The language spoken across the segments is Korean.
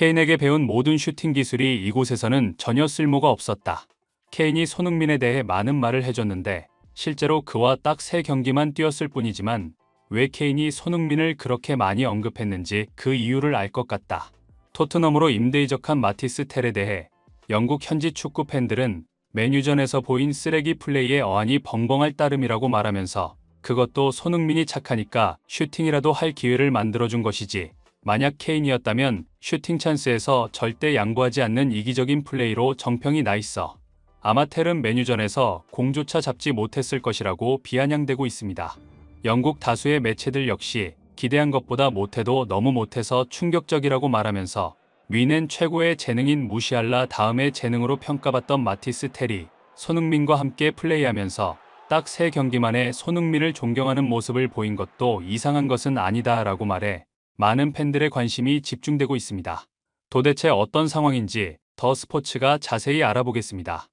케인에게 배운 모든 슈팅 기술이 이곳에서는 전혀 쓸모가 없었다. 케인이 손흥민에 대해 많은 말을 해줬는데 실제로 그와 딱 세 경기만 뛰었을 뿐이지만 왜 케인이 손흥민을 그렇게 많이 언급했는지 그 이유를 알 것 같다. 토트넘으로 임대 이적한 마티스 텔에 대해 영국 현지 축구 팬들은 메뉴전에서 보인 쓰레기 플레이에 어안이 벙벙할 따름이라고 말하면서 그것도 손흥민이 착하니까 슈팅이라도 할 기회를 만들어준 것이지 만약 케인이었다면 슈팅 찬스에서 절대 양보하지 않는 이기적인 플레이로 정평이 나 있어 아마 텔은 메뉴전에서 공조차 잡지 못했을 것이라고 비아냥대고 있습니다. 영국 다수의 매체들 역시 기대한 것보다 못해도 너무 못해서 충격적이라고 말하면서 위는 최고의 재능인 무시알라 다음의 재능으로 평가받던 마티스 테리, 손흥민과 함께 플레이하면서 딱 세 경기 만에 손흥민을 존경하는 모습을 보인 것도 이상한 것은 아니다 라고 말해 많은 팬들의 관심이 집중되고 있습니다. 도대체 어떤 상황인지 더 스포츠가 자세히 알아보겠습니다.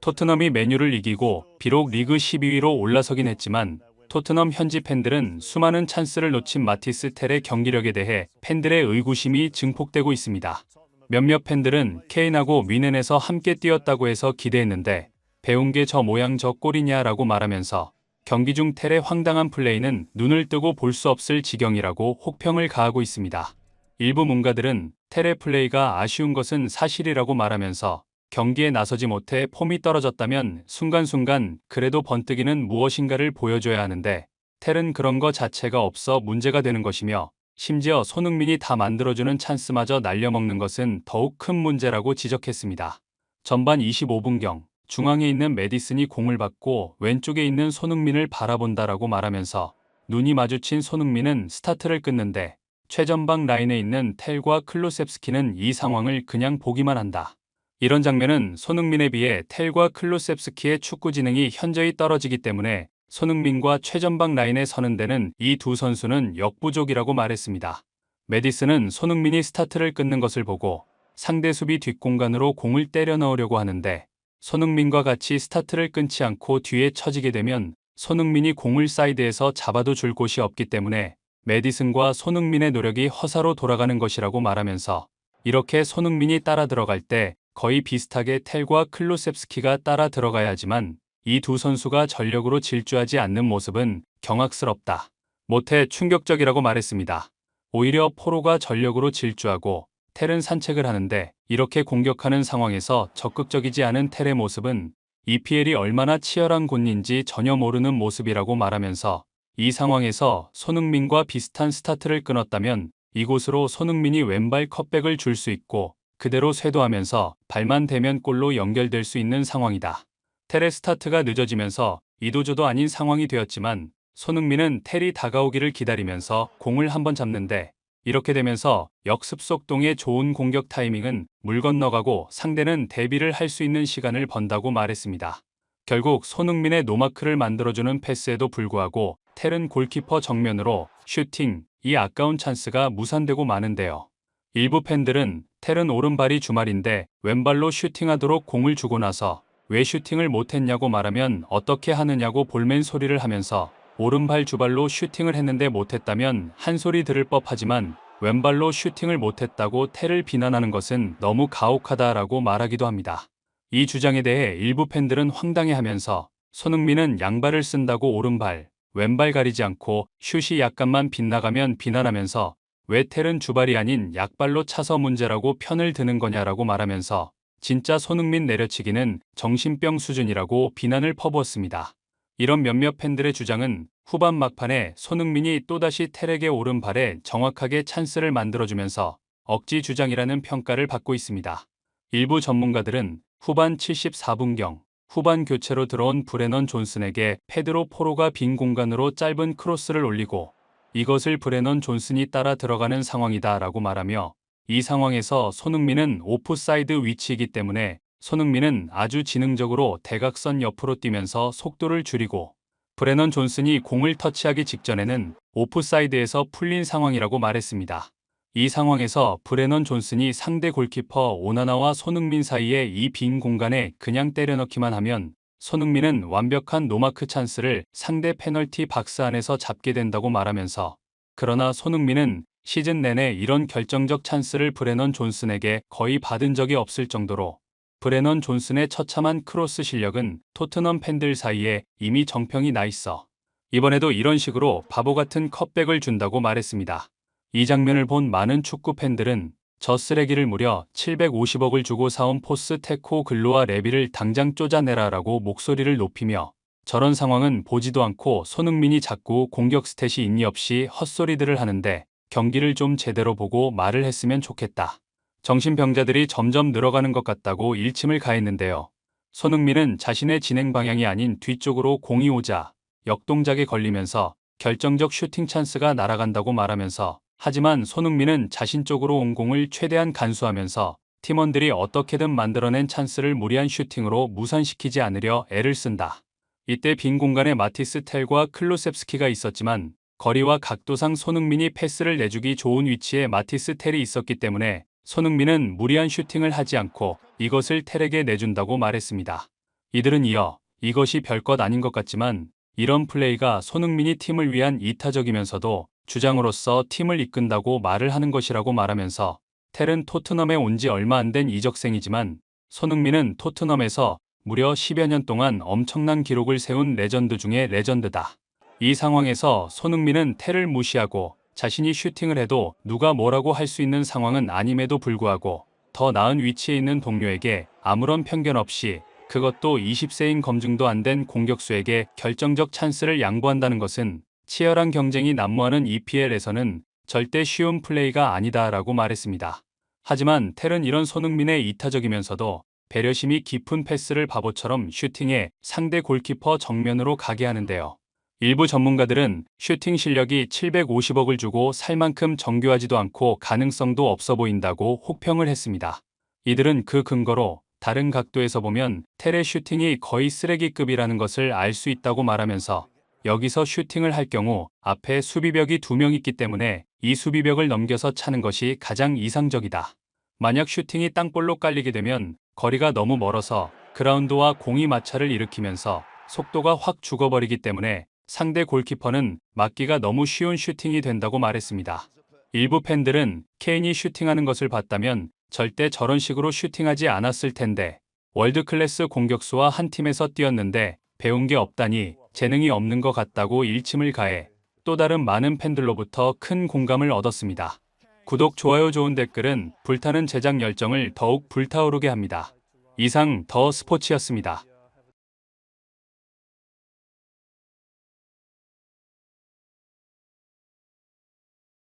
토트넘이 메뉴를 이기고 비록 리그 12위로 올라서긴 했지만 토트넘 현지 팬들은 수많은 찬스를 놓친 마티스 텔의 경기력에 대해 팬들의 의구심이 증폭되고 있습니다. 몇몇 팬들은 케인하고 미넨에서 함께 뛰었다고 해서 기대했는데 배운 게 저 모양 저 꼴이냐라고 말하면서 경기 중 텔의 황당한 플레이는 눈을 뜨고 볼 수 없을 지경이라고 혹평을 가하고 있습니다. 일부 문가들은 텔의 플레이가 아쉬운 것은 사실이라고 말하면서 경기에 나서지 못해 폼이 떨어졌다면 순간순간 그래도 번뜩이는 무엇인가를 보여줘야 하는데 텔은 그런 거 자체가 없어 문제가 되는 것이며 심지어 손흥민이 다 만들어주는 찬스마저 날려먹는 것은 더욱 큰 문제라고 지적했습니다. 전반 25분경 중앙에 있는 메디슨이 공을 받고 왼쪽에 있는 손흥민을 바라본다라고 말하면서 눈이 마주친 손흥민은 스타트를 끊는데 최전방 라인에 있는 텔과 클로셉스키는 이 상황을 그냥 보기만 한다. 이런 장면은 손흥민에 비해 텔과 클로셉스키의 축구 지능이 현저히 떨어지기 때문에 손흥민과 최전방 라인에 서는 데는 이 두 선수는 역부족이라고 말했습니다. 메디슨은 손흥민이 스타트를 끊는 것을 보고 상대 수비 뒷공간으로 공을 때려 넣으려고 하는데 손흥민과 같이 스타트를 끊지 않고 뒤에 처지게 되면 손흥민이 공을 사이드에서 잡아도 줄 곳이 없기 때문에 메디슨과 손흥민의 노력이 허사로 돌아가는 것이라고 말하면서 이렇게 손흥민이 따라 들어갈 때 거의 비슷하게 텔과 클로셉스키가 따라 들어가야 하지만 이 두 선수가 전력으로 질주하지 않는 모습은 경악스럽다. 못해 충격적이라고 말했습니다. 오히려 포로가 전력으로 질주하고 텔은 산책을 하는데 이렇게 공격하는 상황에서 적극적이지 않은 텔의 모습은 EPL이 얼마나 치열한 곳인지 전혀 모르는 모습이라고 말하면서 이 상황에서 손흥민과 비슷한 스타트를 끊었다면 이곳으로 손흥민이 왼발 컵백을 줄 수 있고 그대로 쇄도하면서 발만 대면 골로 연결될 수 있는 상황이다. 텔의 스타트가 늦어지면서 이도저도 아닌 상황이 되었지만 손흥민은 텔이 다가오기를 기다리면서 공을 한번 잡는데 이렇게 되면서 역습 속동의 좋은 공격 타이밍은 물 건너가고 상대는 대비를 할 수 있는 시간을 번다고 말했습니다. 결국 손흥민의 노마크를 만들어주는 패스에도 불구하고 텔은 골키퍼 정면으로 슈팅, 이 아까운 찬스가 무산되고 마는데요. 일부 팬들은 텔은 오른발이 주말인데 왼발로 슈팅하도록 공을 주고 나서 왜 슈팅을 못했냐고 말하면 어떻게 하느냐고 볼멘 소리를 하면서 오른발 주발로 슈팅을 했는데 못했다면 한 소리 들을 법하지만 왼발로 슈팅을 못했다고 텔을 비난하는 것은 너무 가혹하다라고 말하기도 합니다. 이 주장에 대해 일부 팬들은 황당해하면서 손흥민은 양발을 쓴다고 오른발, 왼발 가리지 않고 슛이 약간만 빗나가면 비난하면서 왜 텔은 주발이 아닌 약발로 차서 문제라고 편을 드는 거냐라고 말하면서 진짜 손흥민 내려치기는 정신병 수준이라고 비난을 퍼부었습니다. 이런 몇몇 팬들의 주장은 후반 막판에 손흥민이 또다시 텔에게 오른발에 정확하게 찬스를 만들어주면서 억지 주장이라는 평가를 받고 있습니다. 일부 전문가들은 후반 74분경 후반 교체로 들어온 브레넌 존슨에게 페드로 포로가 빈 공간으로 짧은 크로스를 올리고 이것을 브레넌 존슨이 따라 들어가는 상황이다 라고 말하며 이 상황에서 손흥민은 오프사이드 위치이기 때문에 손흥민은 아주 지능적으로 대각선 옆으로 뛰면서 속도를 줄이고 브레넌 존슨이 공을 터치하기 직전에는 오프사이드에서 풀린 상황이라고 말했습니다. 이 상황에서 브레넌 존슨이 상대 골키퍼 오나나와 손흥민 사이에 이 빈 공간에 그냥 때려넣기만 하면 손흥민은 완벽한 노마크 찬스를 상대 페널티 박스 안에서 잡게 된다고 말하면서 그러나 손흥민은 시즌 내내 이런 결정적 찬스를 브레넌 존슨에게 거의 받은 적이 없을 정도로 브레넌 존슨의 처참한 크로스 실력은 토트넘 팬들 사이에 이미 정평이 나 있어 이번에도 이런 식으로 바보 같은 컵백을 준다고 말했습니다. 이 장면을 본 많은 축구 팬들은 저 쓰레기를 무려 750억을 주고 사온 포스 테코 글로와 레비를 당장 쫓아내라라고 목소리를 높이며 저런 상황은 보지도 않고 손흥민이 자꾸 공격 스탯이 있니 없이 헛소리들을 하는데 경기를 좀 제대로 보고 말을 했으면 좋겠다. 정신병자들이 점점 늘어가는 것 같다고 일침을 가했는데요. 손흥민은 자신의 진행 방향이 아닌 뒤쪽으로 공이 오자 역동작에 걸리면서 결정적 슈팅 찬스가 날아간다고 말하면서 하지만 손흥민은 자신 쪽으로 온 공을 최대한 간수하면서 팀원들이 어떻게든 만들어낸 찬스를 무리한 슈팅으로 무산시키지 않으려 애를 쓴다. 이때 빈 공간에 마티스 텔과 클로셉스키가 있었지만 거리와 각도상 손흥민이 패스를 내주기 좋은 위치에 마티스 텔이 있었기 때문에 손흥민은 무리한 슈팅을 하지 않고 이것을 텔에게 내준다고 말했습니다. 이들은 이어 이것이 별것 아닌 것 같지만 이런 플레이가 손흥민이 팀을 위한 이타적이면서도 주장으로서 팀을 이끈다고 말을 하는 것이라고 말하면서 텔은 토트넘에 온 지 얼마 안 된 이적생이지만 손흥민은 토트넘에서 무려 10여 년 동안 엄청난 기록을 세운 레전드 중의 레전드다. 이 상황에서 손흥민은 텔을 무시하고 자신이 슈팅을 해도 누가 뭐라고 할 수 있는 상황은 아님에도 불구하고 더 나은 위치에 있는 동료에게 아무런 편견 없이 그것도 20세인 검증도 안 된 공격수에게 결정적 찬스를 양보한다는 것은 치열한 경쟁이 난무하는 EPL에서는 절대 쉬운 플레이가 아니다라고 말했습니다. 하지만 텔은 이런 손흥민의 이타적이면서도 배려심이 깊은 패스를 바보처럼 슈팅에 상대 골키퍼 정면으로 가게 하는데요. 일부 전문가들은 슈팅 실력이 750억을 주고 살 만큼 정교하지도 않고 가능성도 없어 보인다고 혹평을 했습니다. 이들은 그 근거로 다른 각도에서 보면 텔의 슈팅이 거의 쓰레기급이라는 것을 알 수 있다고 말하면서 여기서 슈팅을 할 경우 앞에 수비벽이 두 명 있기 때문에 이 수비벽을 넘겨서 차는 것이 가장 이상적이다. 만약 슈팅이 땅볼로 깔리게 되면 거리가 너무 멀어서 그라운드와 공이 마찰을 일으키면서 속도가 확 죽어버리기 때문에 상대 골키퍼는 막기가 너무 쉬운 슈팅이 된다고 말했습니다. 일부 팬들은 케인이 슈팅하는 것을 봤다면 절대 저런 식으로 슈팅하지 않았을 텐데 월드 클래스 공격수와 한 팀에서 뛰었는데 배운 게 없다니 재능이 없는 것 같다고 일침을 가해 또 다른 많은 팬들로부터 큰 공감을 얻었습니다. 구독, 좋아요, 좋은 댓글은 불타는 제작 열정을 더욱 불타오르게 합니다. 이상 더 스포츠였습니다.